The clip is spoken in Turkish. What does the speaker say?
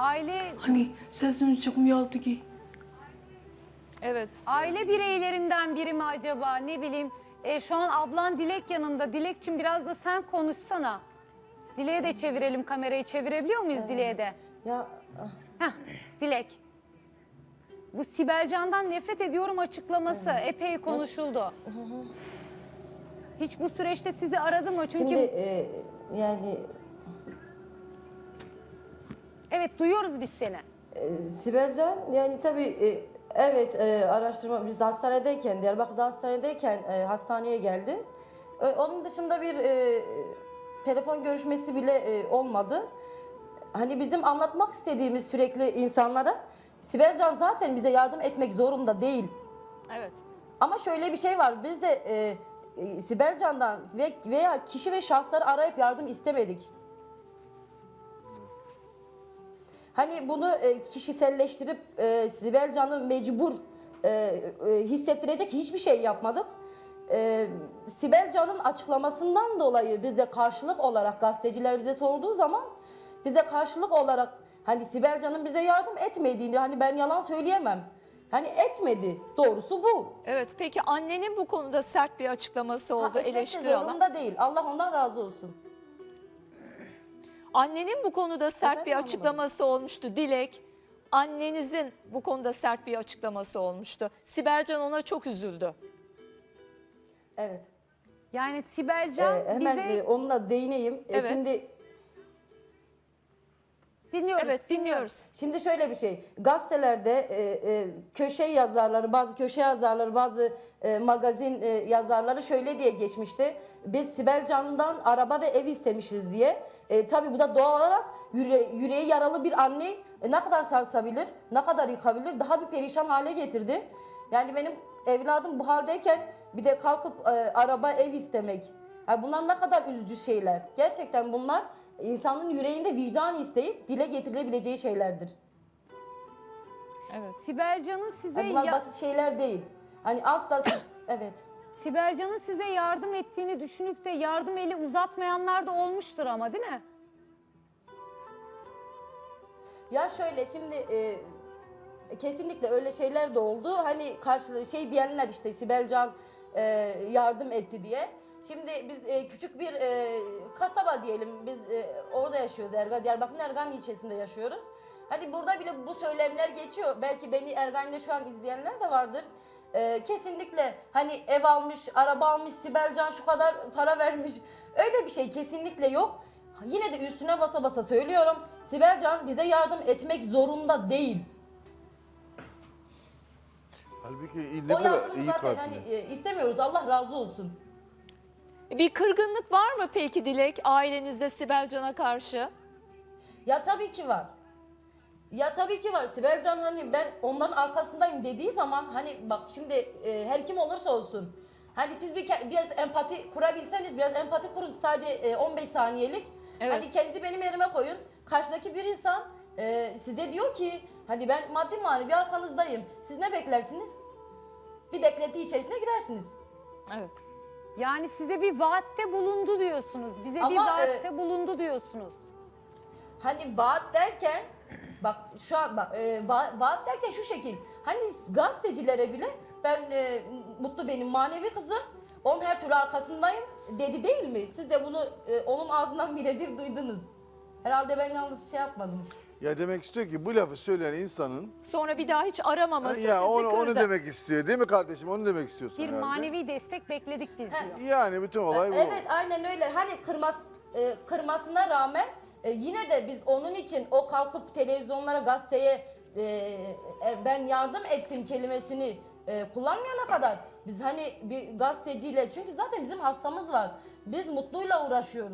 Aile Hani sesimiz çıkmıyordu ki. Evet. aile bireylerinden biri mi acaba? Ne bileyim. E, şu an ablan Dilek yanında. Dilekçim biraz da sen konuşsana. Dilek'e de çevirelim kamerayı. Çevirebiliyor muyuz Dilek'e de? Ya Heh, Dilek. Bu Sibel Can'dan nefret ediyorum açıklaması epey konuşuldu. Hiç bu süreçte sizi aradı mı? Çünkü şimdi e, yani evet duyuyoruz biz seni. e, Sibel Can yani tabii e, evet e, araştırma biz hastanedeyken Diyarbakır'da hastanedeyken e, hastaneye geldi. E, onun dışında bir e, telefon görüşmesi bile e, olmadı. Hani bizim anlatmak istediğimiz sürekli insanlara Sibel Can zaten bize yardım etmek zorunda değil. Evet. Ama şöyle bir şey var. Biz de e, e, Sibel Can'dan ve veya kişi ve şahsları arayıp yardım istemedik. Hani bunu e, kişiselleştirip e, Sibel Can'ı mecbur e, e, hissettirecek hiçbir şey yapmadık. E, Sibel Can'ın açıklamasından dolayı biz de karşılık olarak gazeteciler bize sorduğu zaman bize karşılık olarak hani Sibel Can'ın bize yardım etmediğini hani ben yalan söyleyemem. Hani etmedi. Doğrusu bu. Evet. Peki annenin bu konuda sert bir açıklaması oldu Ha, etmek de eleştiri alan. zorunda değil. Allah ondan razı olsun. Annenin bu konuda sert Efendim bir açıklaması olmuştu Dilek. Annenizin bu konuda sert bir açıklaması olmuştu. Sibelcan ona çok üzüldü. Evet. Yani Sibel Can Ee, hemen bize e, onunla değineyim. E, Evet. şimdi dinliyoruz. Evet dinliyoruz. şimdi şöyle bir şey. Gazetelerde e, e, köşe yazarları, bazı köşe yazarları, bazı e, magazin e, yazarları şöyle diye geçmişti. Biz Sibel Can'dan araba ve ev istemişiz diye. E, tabii bu da doğal olarak yüre, yüreği yaralı bir anne e, ne kadar sarsabilir, ne kadar yıkabilir, daha bir perişan hale getirdi. Yani benim evladım bu haldeyken bir de kalkıp e, araba, ev istemek. Yani bunlar ne kadar üzücü şeyler. Gerçekten bunlar insanın yüreğinde vicdan isteyip dile getirilebileceği şeylerdir. Evet. Sibel Can'ın size Yani bunlar ya- basit şeyler değil. Hani asla evet. Sibel Can'ın size yardım ettiğini düşünüp de yardım eli uzatmayanlar da olmuştur ama değil mi? Ya şöyle şimdi e, kesinlikle öyle şeyler de oldu. Hani karşı şey diyenler işte Sibel Can e, yardım etti diye. Şimdi biz e, küçük bir e, kasaba diyelim. Biz e, orada yaşıyoruz Ergan, Diyarbakır'ın Ergan ilçesinde yaşıyoruz. Hadi burada bile bu söylemler geçiyor. Belki beni Ergan'da şu an izleyenler de vardır. E, kesinlikle hani ev almış, araba almış, Sibel Can şu kadar para vermiş. Öyle bir şey kesinlikle yok. Yine de üstüne basa basa söylüyorum. Sibel Can bize yardım etmek zorunda değil. Halbuki O yardımı iyi zaten kalpli. hani e, istemiyoruz. Allah razı olsun. Bir kırgınlık var mı peki Dilek ailenizde Sibelcan'a karşı? Ya tabii ki var. Ya tabii ki var. Sibel Can hani ben onların arkasındayım dediği zaman hani bak şimdi e, her kim olursa olsun. Hani siz bir biraz empati kurabilseniz biraz empati kurun sadece e, 15 saniyelik. Evet. Hani kendinizi benim yerime koyun. Karşıdaki bir insan e, size diyor ki hani ben maddi manevi arkanızdayım. Siz ne beklersiniz? Bir beklenti içerisine girersiniz. Evet. Yani size bir vaatte bulundu diyorsunuz. Bize bir Ama, vaatte bulundu diyorsunuz. Hani vaat derken bak şu an bak e, va- vaat derken şu şekil. Hani gazetecilere bile ben e, mutlu benim manevi kızım. Onun her türlü arkasındayım dedi değil mi? Siz de bunu e, onun ağzından birebir duydunuz. Herhalde ben yalnız şey yapmadım. Ya demek istiyor ki bu lafı söyleyen insanın Sonra bir daha hiç aramaması ya sizi onu, onu demek istiyor değil mi kardeşim? Onu demek istiyorsun Bir herhalde. manevi destek bekledik biz diyor. Yani bütün olay bu. Evet aynen öyle. Hani kırmaz e, kırmasına rağmen e, yine de biz onun için o kalkıp televizyonlara gazeteye e, e, ben yardım ettim kelimesini e, kullanmayana kadar biz hani bir gazeteciyle çünkü zaten bizim hastamız var. Biz mutluyla uğraşıyoruz.